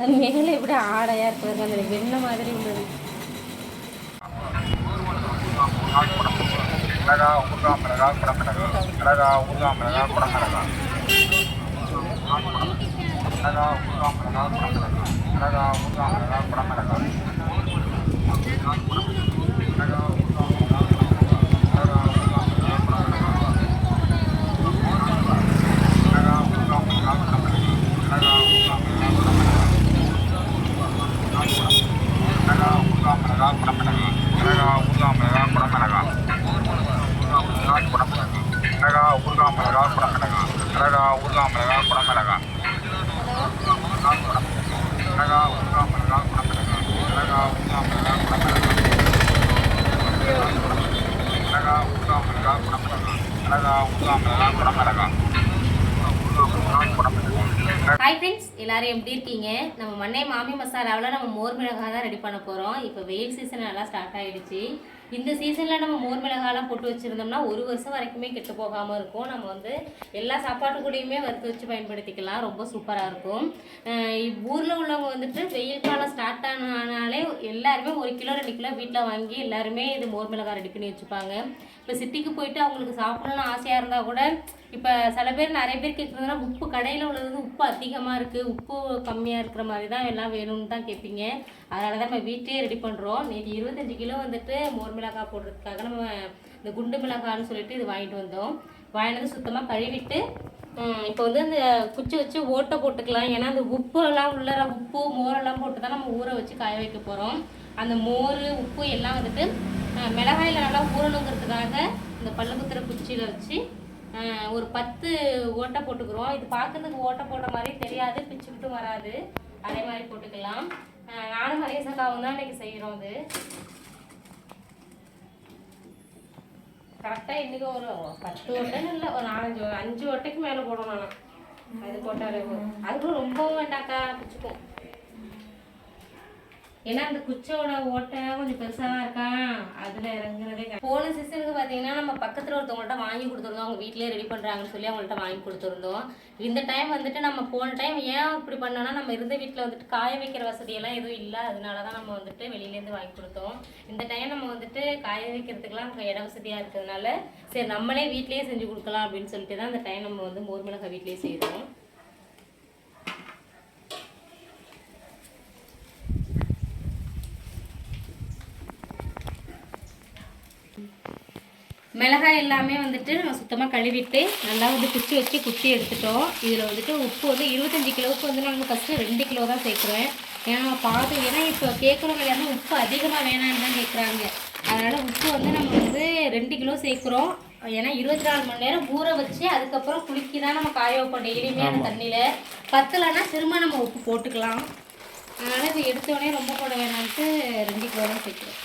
அது மேலே எப்படி ஆடையாக இருக்கிறது அந்த வெண்ணெய் மாதிரி உள்ளது மிளகா ஊறுகாய் மிளகா குடமிளகா மிளகா ஊறுகாய் மிளகா குடமிளகா மிளகா ஊறுகாய் மிளகா குடமிளகா மிளகா ஊறுகாய் மிளகா குடமிளகா மிளகா ஊறுகாய் மிளகா குடமிளகா மிளகா ஊறுகாய் மிளகா குடமிளகா மிளகா ஊறுகாய் மிளகா குடமிளகா மிளகா ஊறுகாய் மிளகா குடமிளகா மிளகா ஊறுகாய் மிளகா குடமிளகா மிளகா ஊறுகாய் மிளகா குடமிளகா மிளகா ஊறுகாய் மிளகா குடமிளகா ஹாய் ஃப்ரெண்ட்ஸ் எல்லாரும் எப்படி இருக்கீங்க? நம்ம மண்ணை மாமி மசாலாவில் நம்ம மோர் மிளகாய் தான் ரெடி பண்ண போகிறோம் இப்போ வெயில் சீசன் நல்லா ஸ்டார்ட் ஆகிடுச்சு இந்த சீசனில் நம்ம மோர் மிளகாலாம் போட்டு வச்சுருந்தோம்னா ஒரு வருஷம் வரைக்குமே கெட்டு போகாமல் இருக்கும். நம்ம வந்து எல்லா சாப்பாட்டு கூடயுமே வறுத்து வச்சு பயன்படுத்திக்கலாம். ரொம்ப சூப்பராக இருக்கும். ஊரில் உள்ளவங்க வந்துட்டு வெயில் காலம் ஸ்டார்ட் ஆனாலே எல்லாருமே ஒரு கிலோ ரெண்டு கிலோ வீட்டில் வாங்கி எல்லாருமே இது மோர் மிளகாய் ரெடி பண்ணி வச்சுப்பாங்க. இப்போ சிட்டிக்கு போயிட்டு அவங்களுக்கு சாப்பிடணும்னு ஆசையாக இருந்தால் கூட இப்போ சில பேர் நிறைய பேர் கேட்குறதுனா உப்பு கடையில் உள்ளது வந்து உப்பு அதிகமாக இருக்குது உப்பு கம்மியாக இருக்கிற மாதிரி தான் எல்லாம் வேணும்னு தான் கேட்பீங்க அதனால தான் நம்ம வீட்டிலே ரெடி பண்ணுறோம் நேற்று இருபத்தஞ்சி கிலோ வந்துட்டு மோர் மிளகாய் போடுறதுக்காக நம்ம இந்த குண்டு மிளகான்னு சொல்லிட்டு இது வாங்கிட்டு வந்தோம். வாங்கினது சுத்தமாக கழுவிட்டு இப்போ வந்து அந்த குச்சி வச்சு ஓட்டை போட்டுக்கலாம். ஏன்னா அந்த உப்புலாம் உள்ளற உள்ள உப்பு மோரெல்லாம் போட்டு தான் நம்ம ஊற வச்சு காய வைக்க போகிறோம் அந்த மோர் உப்பு எல்லாம் வந்துட்டு மிளகாயில் நல்லா ஊறணுங்கிறதுக்காக இந்த பல்லு குத்துற குச்சியில் வச்சு ஒரு பத்து ஓட்டை போட்டுக்கிறோம். இது பார்க்கறதுக்கு ஓட்டை போட்ட மாதிரி தெரியாது பிச்சுக்கிட்டும் வராது. அதே மாதிரி போட்டுக்கலாம். நானும் நானும் மலேசக்காவும் தான் இன்னைக்கு செய்கிறோம் அது கரெக்டாக இன்றைக்கி ஒரு பத்து ஓட்டைன்னு இல்லை ஒரு நாலஞ்சு அஞ்சு ஓட்டைக்கு மேலே போடணும் நான் அது போட்டாலே அதுக்கும் ரொம்பவும் வேண்டாக்கா பிச்சுக்கும் ஏன்னா அந்த குச்சோட ஓட்டை கொஞ்சம் பெருசாக தான் இருக்கான் அதில் இறங்குறதே போன சீசனுக்கு பார்த்தீங்கன்னா நம்ம பக்கத்தில் ஒருத்தவங்கள்ட்ட வாங்கி கொடுத்துருந்தோம். அவங்க வீட்டிலே ரெடி பண்ணுறாங்கன்னு சொல்லி அவங்கள்ட்ட வாங்கி கொடுத்துருந்தோம். இந்த டைம் வந்துட்டு நம்ம போன டைம் ஏன் இப்படி பண்ணோம்னா நம்ம இருந்த வீட்டில் வந்துட்டு காய வைக்கிற வசதியெல்லாம் எதுவும் இல்லை. அதனால தான் நம்ம வந்துட்டு வெளியிலேருந்து வாங்கி கொடுத்தோம். இந்த டைம் நம்ம வந்துட்டு காய வைக்கிறதுக்கெலாம் இட வசதியாக இருக்கிறதுனால சரி நம்மளே வீட்டிலேயே செஞ்சு கொடுக்கலாம் அப்படின்னு சொல்லிட்டு தான் இந்த டைம் நம்ம வந்து மோர் மிளகாய் வீட்டிலேயே செய்கிறோம் மிளகாய் எல்லாமே வந்துட்டு நம்ம சுத்தமாக கழுவிட்டு நல்லா வந்து குச்சி வச்சு குச்சி எடுத்துட்டோம். இதில் வந்துட்டு உப்பு வந்து இருபத்தஞ்சி கிலோவுக்கு வந்து நாங்கள் ஃபஸ்ட்டு ரெண்டு கிலோ தான் சேர்க்குறேன். ஏன்னா பார்த்து ஏன்னா இப்போ கேட்குறவங்க எல்லாமே உப்பு அதிகமாக வேணாம்னு தான் கேட்குறாங்க அதனால் உப்பு வந்து நம்ம வந்து ரெண்டு கிலோ சேர்க்குறோம். ஏன்னா இருபத்தி நாலு மணி நேரம் ஊற வச்சு அதுக்கப்புறம் குலுக்கி தான் நம்ம காய வைப்போம் டெய்லியுமே அந்த தண்ணியில். பத்தலைன்னா திரும்ப நம்ம உப்பு போட்டுக்கலாம். அதனால் இப்போ எடுத்தோடனே ரொம்ப போட வேணாம்ட்டு ரெண்டு கிலோ தான் சேர்க்குறோம்.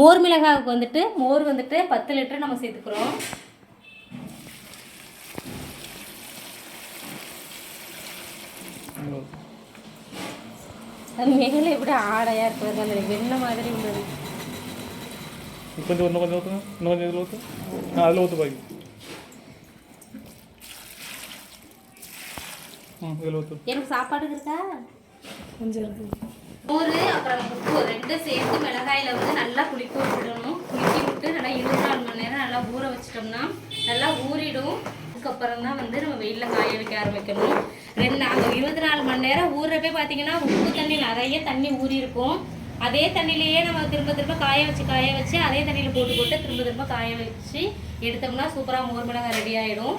மோர் மிளகாவுக்கு வந்துட்டு மோர் வந்துட்டு பத்து லிட்டர் நம்ம சேர்த்துக்கிறோம். அது மேலே எப்படி ஆடையாக இருக்கிறது அந்த வெண்ணெய் மாதிரி உள்ளது கொஞ்சம் இன்னும் கொஞ்சம் ஊற்றுங்க இன்னும் கொஞ்சம் இதில் ஊற்று அதில் ஊற்று பாக்கி. ம் இதில் ஊற்று எனக்கு சாப்பாடு இருக்கா? கொஞ்சம் இருக்கு. மோர் அப்புறம் உப்பு ரெண்டும் சேர்த்து மிளகாயில் வந்து நல்லா குளிக்க விட்டுடணும் குளிக்கி விட்டு நல்லா இருபத்தி நாலு மணி நேரம் நல்லா ஊற வச்சிட்டோம்னா நல்லா ஊறிடும். அதுக்கப்புறம் தான் வந்து நம்ம வெயிலில் காய வைக்க ஆரம்பிக்கணும். ரெண்டு நாங்கள் இருபத்தி நாலு மணி நேரம் ஊறுறப்பே பார்த்தீங்கன்னா உப்பு தண்ணி நிறைய தண்ணி ஊறி இருக்கும் அதே தண்ணியிலேயே நம்ம திரும்ப திரும்ப காய வச்சு காய வச்சு அதே தண்ணியில் போட்டு போட்டு திரும்ப திரும்ப காய வச்சு எடுத்தோம்னா சூப்பராக மோர் மிளகாய் ரெடி ஆகிடும்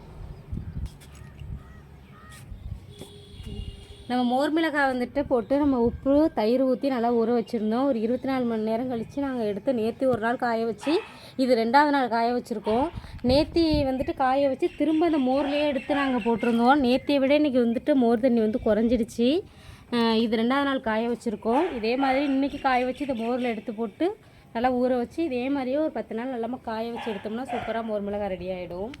நம்ம மோர் மிளகாய் வந்துட்டு போட்டு நம்ம உப்பு தயிர் ஊற்றி நல்லா ஊற வச்சுருந்தோம். ஒரு இருபத்தி நாலு மணி நேரம் கழித்து நாங்கள் எடுத்து நேற்று ஒரு நாள் காய வச்சு இது ரெண்டாவது நாள் காய வச்சுருக்கோம். நேத்தி வந்துட்டு காய வச்சு திரும்ப அந்த மோர்லேயே எடுத்து நாங்கள் போட்டிருந்தோம். நேத்தியை விட இன்றைக்கி வந்துட்டு மோர் தண்ணி வந்து குறைஞ்சிடுச்சு. இது ரெண்டாவது நாள் காய வச்சுருக்கோம். இதே மாதிரி இன்றைக்கி காய வச்சு இந்த மோரில் எடுத்து போட்டு நல்லா ஊற வச்சு இதே மாதிரியே ஒரு பத்து நாள் நல்லா காய வச்சு எடுத்தோம்னா சூப்பராக மோர் மிளகாய் ரெடி ஆகிடும்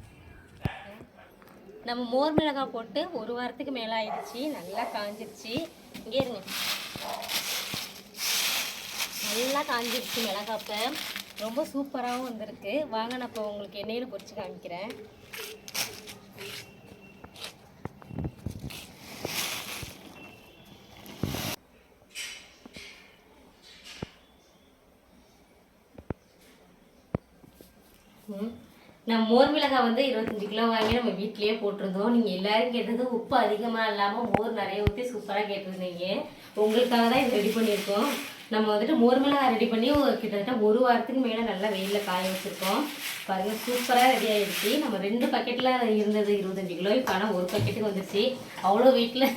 நம்ம மோர் மிளகாய் போட்டு ஒரு வாரத்துக்கு மேலே ஆயிடுச்சு நல்லா காஞ்சிருச்சு. இங்கே இருங்க. நல்லா காஞ்சிருச்சு மிளகாப்ப ரொம்ப சூப்பராகவும் வந்திருக்கு. வாங்க நான் இப்போ உங்களுக்கு எண்ணெயில் பொறிச்சு காமிக்கிறேன். ம். நம்ம மோர் மிளகாய் வந்து இருபத்தஞ்சி கிலோ வாங்கி நம்ம வீட்லேயே போட்டிருந்தோம். நீங்கள் எல்லாரும் கேட்டது உப்பு அதிகமாக இல்லாமல் மோர் நிறைய ஊற்றி சூப்பராக கேட்டிருந்தீங்க. உங்களுக்காக தான் இது ரெடி பண்ணியிருக்கோம். நம்ம வந்துட்டு மோர் மிளகாய் ரெடி பண்ணி ஒரு கிட்டத்தட்ட ஒரு வாரத்துக்கு மேலே நல்லா வெயிலில் காய வச்சுருக்கோம். பாருங்கள் சூப்பராக ரெடி ஆகிடுச்சு நம்ம ரெண்டு பக்கெட்டில் இருந்தது இருபத்தஞ்சி கிலோ இப்போ ஆனால் ஒரு பக்கெட்டுக்கு வந்துச்சு அவ்வளோ வெயிட்டில்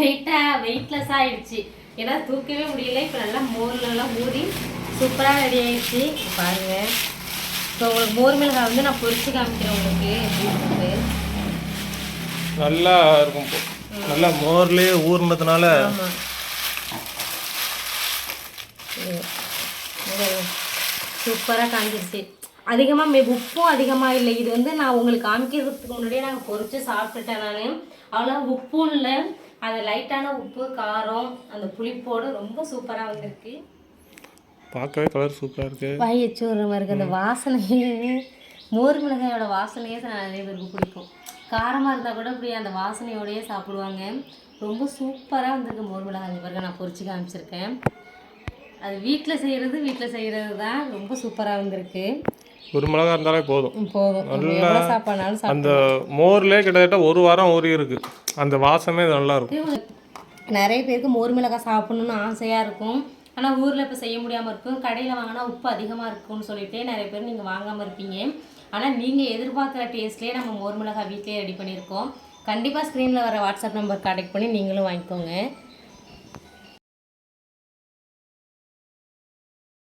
வெயிட்டாக வெயிட்லெஸ்ஸாக ஆகிடுச்சு ஏன்னா தூக்கவே முடியல. இப்போ நல்லா மோர்லலாம் ஊறி சூப்பராக ரெடி ஆகிடுச்சு பாருங்கள் ஸோ உங்களுக்கு மோர் மிளகாய் வந்து நான் பொரிச்சு காமிக்கிறேன் உங்களுக்கு. எப்படி இருக்குது நல்லா இருக்கும். நல்லா மோர்லேயே ஊறினதுனால ஆமாம் சூப்பராக காஞ்சிருச்சு. அதிகமாக மே உப்பும் அதிகமாக இல்லை. இது வந்து நான் உங்களுக்கு காமிக்கிறதுக்கு முன்னாடியே நாங்கள் பொரிச்சு சாப்பிட்டுட்டேன் நான். அவ்வளோ உப்பும் இல்லை. அது லைட்டான உப்பு காரம் அந்த புளிப்போடு ரொம்ப சூப்பராக வந்திருக்கு. பார்க்கவே கலர் சூப்பராக இருக்கு. வாய் ஒரு மாதிரி அந்த வாசனையே. மோர் மிளகாயோட வாசனையே நிறைய பேருக்கு பிடிக்கும். காரமாக இருந்தால் கூட இப்படி அந்த வாசனையோடயே சாப்பிடுவாங்க. ரொம்ப சூப்பராக வந்திருக்கு மோர் மிளகாய். பாருங்க நான் பொரிச்சு காமிச்சிருக்கேன். அது வீட்டில் செய்கிறது வீட்டில் செய்கிறது தான் ரொம்ப சூப்பராக வந்திருக்கு. ஒரு மிளகா இருந்தாலே போதும். போதும். சாப்பிட்டு அந்த மோர்லேயே கிட்டத்தட்ட ஒரு வாரம் ஊறி இருக்கு. அந்த வாசமே நல்லா இருக்கும். நிறைய பேருக்கு மோர் மிளகாய் சாப்பிடணும்னு ஆசையாக இருக்கும். ஆனால் ஊரில் இப்போ செய்ய முடியாமல் இருக்கும். கடையில் வாங்கினா உப்பு அதிகமாக இருக்கும்னு சொல்லிட்டு நிறைய பேர் நீங்கள் வாங்காமல் இருப்பீங்க. ஆனால் நீங்கள் எதிர்பார்க்குற டேஸ்ட்லேயே நம்ம மோர் மிளகாய் வீட்டிலே ரெடி பண்ணியிருக்கோம். கண்டிப்பாக ஸ்க்ரீனில் வர வாட்ஸ்அப் நம்பர் கான்டெக்ட் பண்ணி நீங்களும் வாங்கிக்கோங்க.